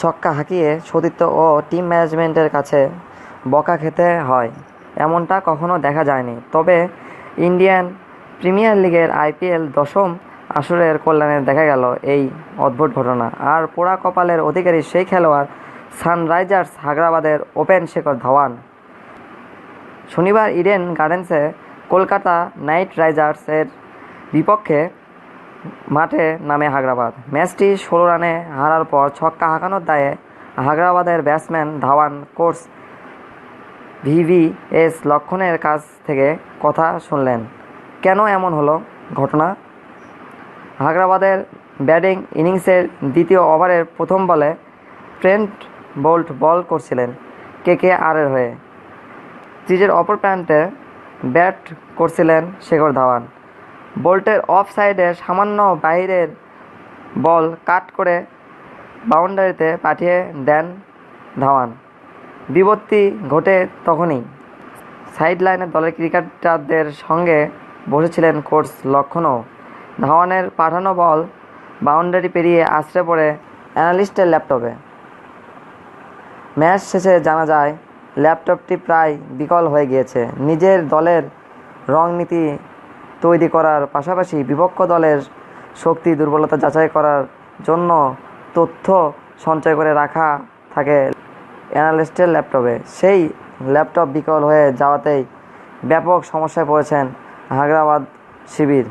ছক্কা হাঁকিয়ে সতীর্থ ও টিম ম্যানেজমেন্টের কাছে বকা খেতে হয়। এমনটা কখনো দেখা যায়নি। তবে ইন্ডিয়ান প্রিমিয়ার লিগের আইপিএল দশম আসরের কল্যাণে দেখা গেল এই অদ্ভুত ঘটনা। আর পোড়া কপালের অধিকারী সেই খেলোয়াড় সানরাইজার্স হায়দ্রাবাদের ওপেন শেখর ধাওয়ান। শনিবার ইডেন গার্ডেন্সে কলকাতা নাইট রাইজার্সের বিপক্ষে মাঠে নামে হায়দ্রাবাদ। ম্যাচটি ষোলো রানে হারার পর ছক্কা হাঁকানোর দায়ে হায়দ্রাবাদের ব্যাটসম্যান ধাওয়ান কোর্স ভিভিএস লক্ষণের কাছ থেকে কথা শুনলেন। কেন এমন হলো ঘটনা? হায়দ্রাবাদের ব্যাটিং ইনিংসের দ্বিতীয় ওভারের প্রথম বলে ট্রেন্ট বোল্ট বল করছিলেন কে কে আরের হয়ে। ক্রিজের অপর প্রান্তে ব্যাট করছিলেন শেখর ধাওয়ান। বোল্টের অফ সাইডে সামান্য বাইরের বল কাট করে বাউন্ডারিতে পাঠিয়ে দেন ধাওয়ান। বিপত্তি ঘটে তখনই। সাইড লাইনে দলের ক্রিকেটারদের সঙ্গে বসেছিলেন কোচ লক্ষণও ধাওয়ানের পাঠানো বল বাউন্ডারি পেরিয়ে আছড়ে পড়ে অ্যানালিস্টের ল্যাপটপে। ম্যাচ শেষে জানা যায়, ল্যাপটপটি প্রায় বিকল হয়ে গিয়েছে। নিজের দলের রংনীতি তৈরি করার পাশাপাশি বিপক্ষ দলের শক্তি, দুর্বলতা যাচাই করার জন্য তথ্য সঞ্চয় করে রাখা থাকে অ্যানালিস্টের ল্যাপটপে। সেই ল্যাপটপ বিকল হয়ে যাওয়াতেই ব্যাপক সমস্যায় পড়েছেন হায়দ্রাবাদ শিবির।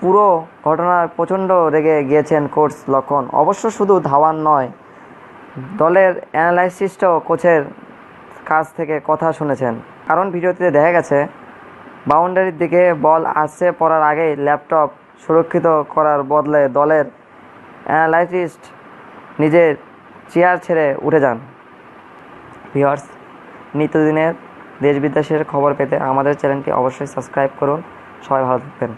পুরো ঘটনায় প্রচণ্ড রেগে গিয়েছেন কোচ লক্ষণ। অবশ্য শুধু ধাওয়ান নয়, দলের অ্যানালাইসিস্টও কোচের কাছ থেকে কথা শুনেছেন। কারণ ভিডিওতে দেখা গেছে বাউন্ডারির দিকে বল আসছে পড়ার আগেই ল্যাপটপ সুরক্ষিত করার বদলে দলের অ্যানালাইসিস্ট নিজের চেয়ার ছেড়ে উঠে যান। ভিওর্স নিত্যদিনের দেশ বিদেশের খবর পেতে আমাদের চ্যানেলটি অবশ্যই সাবস্ক্রাইব করুন। সবাই ভালো থাকবেন।